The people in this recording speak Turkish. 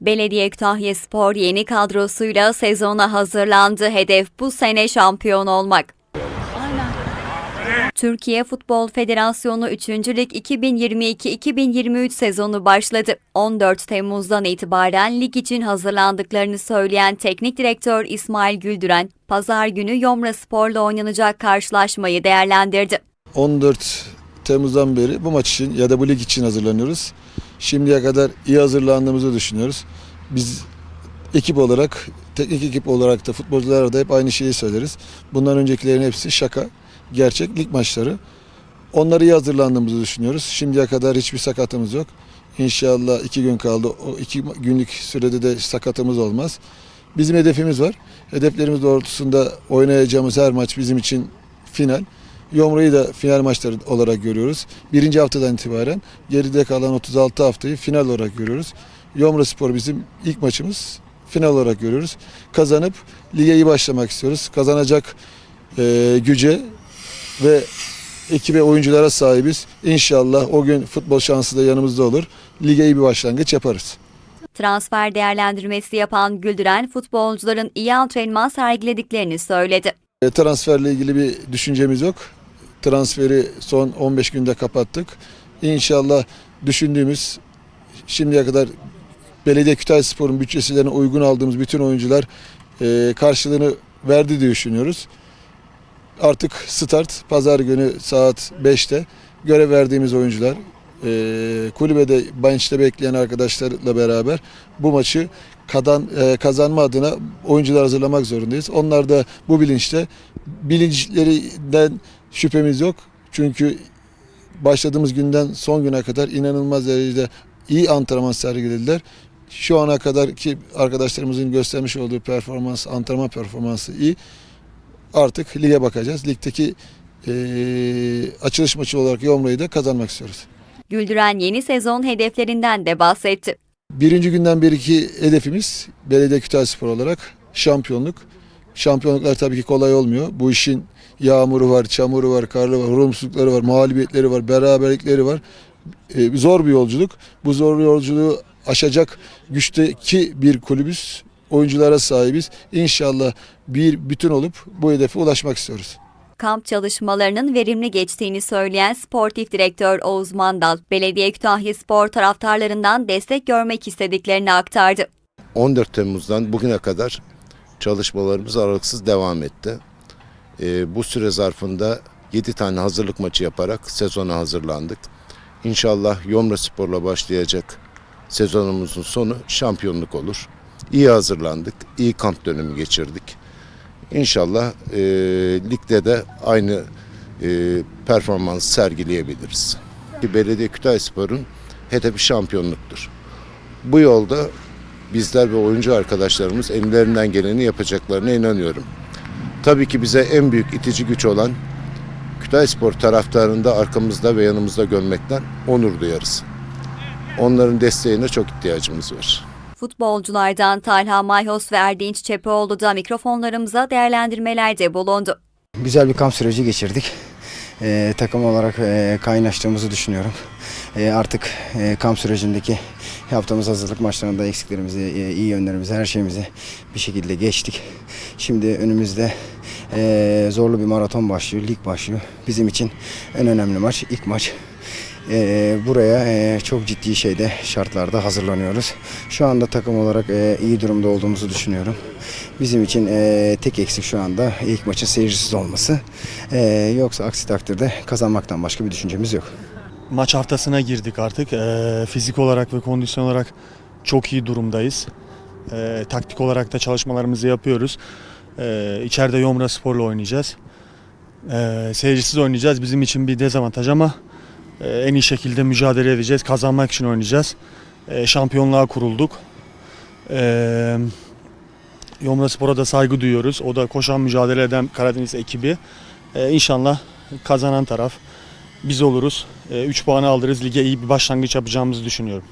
Belediye Kütahya Spor yeni kadrosuyla sezona hazırlandı. Hedef bu sene şampiyon olmak. Türkiye Futbol Federasyonu 3. Lig 2022-2023 sezonu başladı. 14 Temmuz'dan itibaren lig için hazırlandıklarını söyleyen teknik direktör İsmail Güldüren, pazar günü Yomra Spor'la oynanacak karşılaşmayı değerlendirdi. 14 Temmuz'dan beri bu maç için ya da bu lig için hazırlanıyoruz. Şimdiye kadar iyi hazırlandığımızı düşünüyoruz. Biz ekip olarak, teknik ekip olarak da futbolculara da hep aynı şeyi söyleriz. Bundan öncekilerin hepsi şaka, gerçek lig maçları. Onları iyi hazırlandığımızı düşünüyoruz. Şimdiye kadar hiçbir sakatımız yok. İnşallah iki gün kaldı. O iki günlük sürede de sakatımız olmaz. Bizim hedefimiz var. Hedeflerimiz doğrultusunda oynayacağımız her maç bizim için final. Yomra'yı da final maçları olarak görüyoruz. Birinci haftadan itibaren geride kalan 36 haftayı final olarak görüyoruz. Yomra Spor bizim ilk maçımız. Final olarak görüyoruz. Kazanıp lige iyi başlamak istiyoruz. Kazanacak e, güce ve ekibe oyunculara sahibiz. İnşallah o gün futbol şansı da yanımızda olur. Lige iyi bir başlangıç yaparız. Transfer değerlendirmesi yapan Güldüren, futbolcuların iyi antrenman sergilediklerini söyledi. E, Transferle ilgili bir düşüncemiz yok. Transferi son 15 günde kapattık. İnşallah düşündüğümüz şimdiye kadar Belediye Kütahya Spor'un bütçesilerine uygun aldığımız bütün oyuncular e, karşılığını verdi diye düşünüyoruz. Artık start pazar günü saat 5'te görev verdiğimiz oyuncular e, kulübede bench'te bekleyen arkadaşlarla beraber bu maçı kazan, e, kazanma adına oyuncular hazırlamak zorundayız. Onlar da bu bilinçte bilinçlerinden şüphemiz yok. Çünkü başladığımız günden son güne kadar inanılmaz derecede iyi antrenman sergilediler. Şu ana kadar ki arkadaşlarımızın göstermiş olduğu performans, antrenman performansı iyi. Artık lige bakacağız. Ligdeki e, açılış maçı olarak Yomra'yı da kazanmak istiyoruz. Güldüren yeni sezon hedeflerinden de bahsetti. Birinci günden beriki hedefimiz Belediye Kütahya Spor olarak şampiyonluk. Şampiyonluklar tabii ki kolay olmuyor. Bu işin yağmuru var, çamuru var, karlı var, olumsuzlukları var, mağlubiyetleri var, beraberlikleri var. Ee, zor bir yolculuk. Bu zor yolculuğu aşacak güçteki bir kulübüz. Oyunculara sahibiz. İnşallah bir bütün olup bu hedefe ulaşmak istiyoruz. Kamp çalışmalarının verimli geçtiğini söyleyen sportif direktör Oğuz Mandal, Belediye Kütahya Spor taraftarlarından destek görmek istediklerini aktardı. 14 Temmuz'dan bugüne kadar çalışmalarımız aralıksız devam etti. Ee, bu süre zarfında 7 tane hazırlık maçı yaparak sezona hazırlandık. İnşallah Yomra Spor'la başlayacak sezonumuzun sonu şampiyonluk olur. İyi hazırlandık, iyi kamp dönemi geçirdik. İnşallah e, ligde de aynı e, performans sergileyebiliriz. Belediye Kütahya Spor'un hedefi şampiyonluktur. Bu yolda bizler ve oyuncu arkadaşlarımız ellerinden geleni yapacaklarına inanıyorum. Tabii ki bize en büyük itici güç olan Kütahyaspor taraftarını da arkamızda ve yanımızda görmekten onur duyarız. Onların desteğine çok ihtiyacımız var. Futbolculardan Talha Mayhos ve Erdinç Çepeoğlu da mikrofonlarımıza değerlendirmelerde bulundu. Güzel bir kamp süreci geçirdik. Ee, takım olarak e, kaynaştığımızı düşünüyorum. Ee, artık e, kamp sürecindeki yaptığımız hazırlık maçlarında eksiklerimizi, e, iyi yönlerimizi, her şeyimizi bir şekilde geçtik. Şimdi önümüzde e, zorlu bir maraton başlıyor, lig başlıyor. Bizim için en önemli maç, ilk maç. Ee, buraya e, çok ciddi şeyde şartlarda hazırlanıyoruz. Şu anda takım olarak e, iyi durumda olduğumuzu düşünüyorum. Bizim için e, tek eksik şu anda ilk maçın seyircisiz olması. E, yoksa aksi takdirde kazanmaktan başka bir düşüncemiz yok. Maç haftasına girdik artık. Ee, fizik olarak ve kondisyon olarak çok iyi durumdayız. Ee, taktik olarak da çalışmalarımızı yapıyoruz. Ee, içeride Yomra Spor'la oynayacağız. Ee, seyircisiz oynayacağız. Bizim için bir dezavantaj ama e, en iyi şekilde mücadele edeceğiz. Kazanmak için oynayacağız. Ee, şampiyonluğa kurulduk. Ee, Yomra Spor'a da saygı duyuyoruz. O da koşan mücadele eden Karadeniz ekibi. Ee, inşallah kazanan taraf biz oluruz. 3 puanı alırız. Lige iyi bir başlangıç yapacağımızı düşünüyorum.